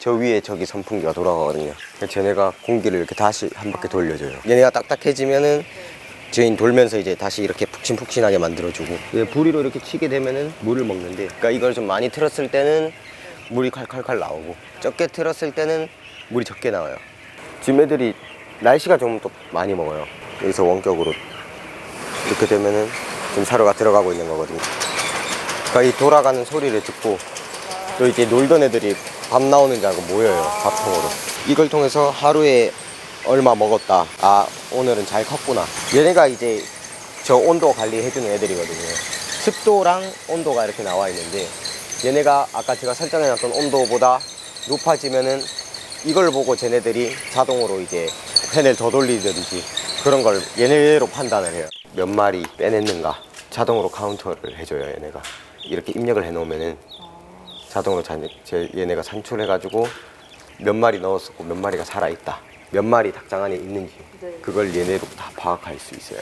저 위에 저기 선풍기가 돌아가거든요. 쟤네가 공기를 이렇게 다시 한 바퀴 돌려줘요. 얘네가 딱딱해지면은 주인 돌면서 이제 다시 이렇게 푹신푹신하게 만들어주고 얘 부리로 이렇게 치게 되면은 물을 먹는데 그러니까 이걸 좀 많이 틀었을 때는 물이 칼칼칼 나오고 적게 틀었을 때는 물이 적게 나와요. 지금 애들이 날씨가 좀 또 많이 먹어요. 여기서 원격으로 이렇게 되면은 지금 사료가 들어가고 있는 거거든요. 그러니까 이 돌아가는 소리를 듣고 또 이제 놀던 애들이 밥 나오는 줄 알고 모여요 밥통으로. 이걸 통해서 하루에 얼마 먹었다. 아 오늘은 잘 컸구나. 얘네가 이제 저 온도 관리해주는 애들이거든요. 습도랑 온도가 이렇게 나와 있는데 얘네가 아까 제가 설정해놨던 온도보다 높아지면은 이걸 보고 쟤네들이 자동으로 이제 팬을 더 돌리든지 그런 걸 얘네로 판단을 해요. 몇 마리 빼냈는가? 자동으로 카운터를 해줘요 얘네가. 이렇게 입력을 해놓으면은 자동으로 자, 제 얘네가 산출해가지고 몇 마리 넣었었고 몇 마리가 살아있다 몇 마리 닭장 안에 있는지 네. 그걸 얘네로 다 파악할 수 있어요